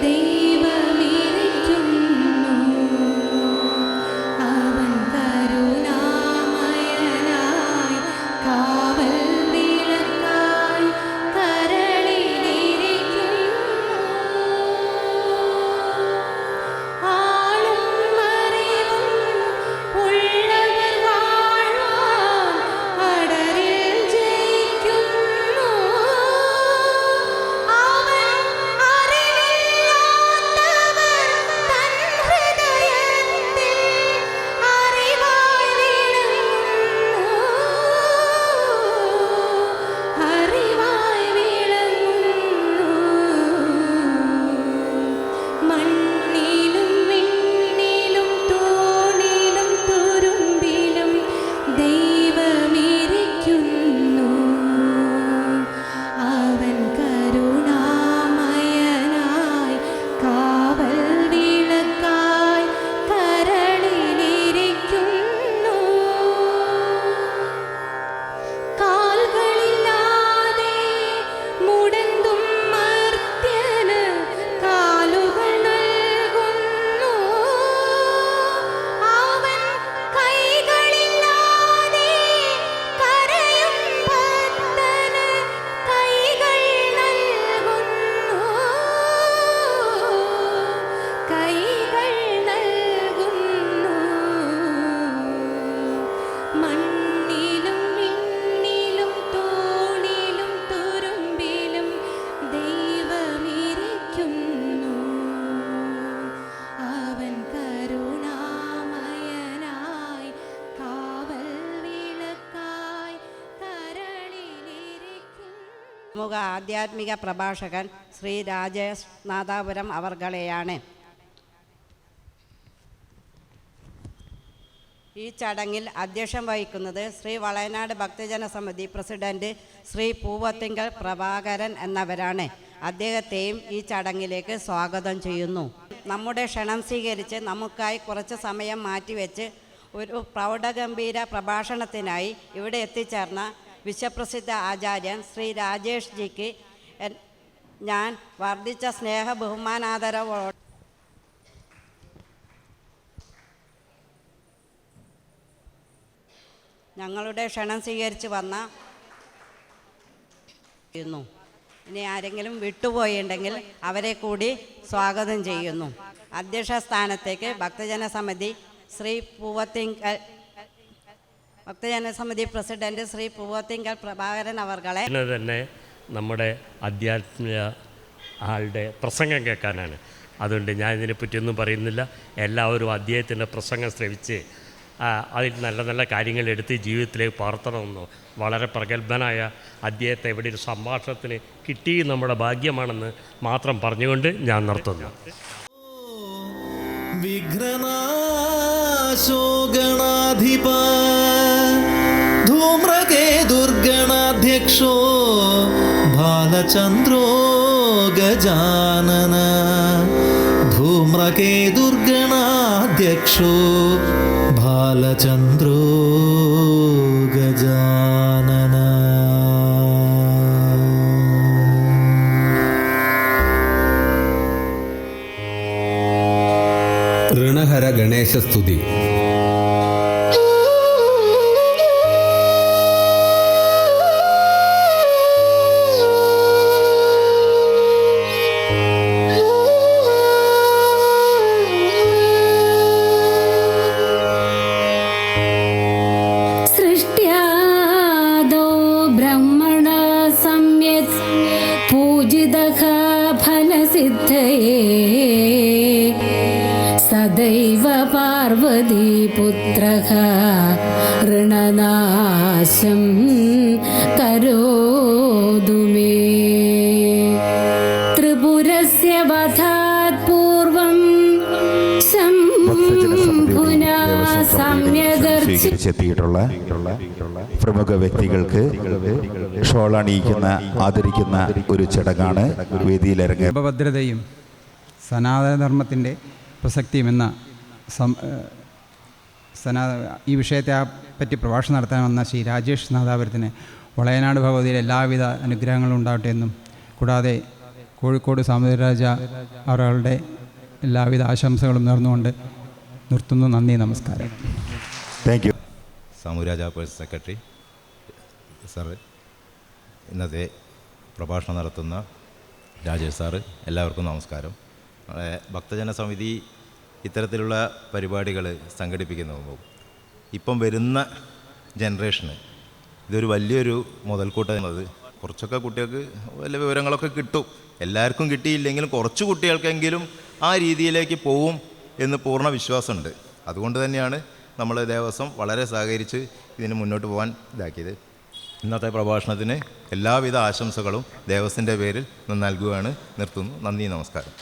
dentro. ആധ്യാത്മിക പ്രഭാഷകൻ ശ്രീ രാജേഷ് നാദാപുരം അവർകളെയാണ് ഈ ചടങ്ങിൽ അധ്യക്ഷം വഹിക്കുന്നത് ശ്രീ വളയനാട് ഭക്തജന സമിതി പ്രസിഡന്റ് ശ്രീ പൂവത്തിങ്കൽ പ്രഭാകരൻ എന്നവരാണ്. അദ്ദേഹത്തെയും ഈ ചടങ്ങിലേക്ക് സ്വാഗതം ചെയ്യുന്നു. നമ്മുടെ ക്ഷണം സ്വീകരിച്ച് നമുക്കായി കുറച്ച് സമയം മാറ്റിവെച്ച് ഒരു പ്രൗഢഗംഭീര പ്രഭാഷണത്തിനായി ഇവിടെ എത്തിച്ചേർന്ന വിശ്വപ്രസിദ്ധ ആചാര്യൻ ശ്രീ രാജേഷ് ജിക്ക് ഞാൻ വർദ്ധിച്ച സ്നേഹ ബഹുമാനാദരവോ ഞങ്ങളുടെ ക്ഷണം സ്വീകരിച്ച് വന്ന ചെയ്യുന്നു. ഇനി ആരെങ്കിലും വിട്ടുപോയിട്ടുണ്ടെങ്കിൽ അവരെ കൂടി സ്വാഗതം ചെയ്യുന്നു. അധ്യക്ഷ സ്ഥാനത്തേക്ക് ഭക്തജന സമിതി ശ്രീ പൂവത്തിങ്കൽ ഭക്തജന സമിതി പ്രസിഡന്റ് ശ്രീ പൂവത്തിങ്കൽ പ്രഭാകരൻ അവർകളെ തന്നെ നമ്മുടെ അധ്യാത്മിക ആളുടെ പ്രസംഗം കേൾക്കാനാണ്. അതുകൊണ്ട് ഞാൻ ഇതിനെപ്പറ്റിയൊന്നും പറയുന്നില്ല. എല്ലാവരും അദ്ദേഹത്തിന്റെ പ്രസംഗം ശ്രവിച്ച് അതിൽ നല്ല നല്ല കാര്യങ്ങൾ എടുത്ത് ജീവിതത്തിലേക്ക് പകർത്തണമെന്നോ വളരെ പ്രഗത്ഭനായ അദ്ദേഹത്തെ ഇവിടെ ഒരു സംഭാഷണത്തിന് കിട്ടി നമ്മുടെ ഭാഗ്യമാണെന്ന് മാത്രം പറഞ്ഞുകൊണ്ട് ഞാൻ നിർത്തുന്നു. വിഘ്നനാശോഗണാധിപ ധൂമ്രകേ ബാലചന്ദ്രോ ഗജാനന ധൂമ്രകേ ദുർഗണാധ്യക്ഷോ कालचन्द्रो ಗಜಾನನ. ಋಣಹರ ಗಣೇಶ ಸ್ತುತಿ. पार्वतीपुत्रः ऋणनाशं करोतु मे त्रिपुरस्य वधात् पूर्वं शम्भुना सम्यगर्चि സ്വീകരിച്ചെത്തിയിട്ടുള്ള പ്രമുഖ വ്യക്തികൾക്ക് ഷോൾ അണിയിക്കുന്ന ആദരിക്കുന്ന ഒരു ചടങ്ങാണ് വേദിയിലിറങ്ങി ഗർഭഭദ്രതയും സനാതനധർമ്മത്തിൻ്റെ പ്രസക്തിയും എന്ന സം ഏഹ് സനാ ഈ വിഷയത്തെ ആ പറ്റി പ്രഭാഷണം നടത്താൻ വന്ന ശ്രീ രാജേഷ് നാദാപുരത്തിന് വളയനാട് ഭഗവതിയിൽ എല്ലാവിധ അനുഗ്രഹങ്ങളും ഉണ്ടാവട്ടെ എന്നും കൂടാതെ കോഴിക്കോട് സാമുദ്രരാജ അവരുടെ എല്ലാവിധ ആശംസകളും നേർന്നുകൊണ്ട് നിർത്തുന്നു. നന്ദി നമസ്കാരം. താങ്ക് യു സാമുരാജ പേഴ്സ് സെക്രട്ടറി സാറ് ഇന്നത്തെ പ്രഭാഷണം നടത്തുന്ന രാജേഷ് സാറ് എല്ലാവർക്കും നമസ്കാരം. ഭക്തജന സമിതി ഇത്തരത്തിലുള്ള പരിപാടികൾ സംഘടിപ്പിക്കുന്നു ഇപ്പം വരുന്ന ജനറേഷന് ഇതൊരു വലിയൊരു മുതൽക്കൂട്ട എന്നത് കുറച്ചൊക്കെ കുട്ടികൾക്ക് വല്ല വിവരങ്ങളൊക്കെ കിട്ടും. എല്ലാവർക്കും കിട്ടിയില്ലെങ്കിലും കുറച്ച് കുട്ടികൾക്കെങ്കിലും ആ രീതിയിലേക്ക് പോവും എന്ന് പൂർണ വിശ്വാസമുണ്ട്. അതുകൊണ്ട് തന്നെയാണ് നമ്മൾ ദേവസ്വം വളരെ സഹകരിച്ച് ഇതിന് മുന്നോട്ട് പോകാൻ ഇതാക്കിയത്. ഇന്നത്തെ പ്രഭാഷണത്തിന് എല്ലാവിധ ആശംസകളും ദേവസ്വത്തിന്റെ പേരിൽ നൽകുകയാണ് നിർത്തുന്നു. നന്ദി നമസ്കാരം.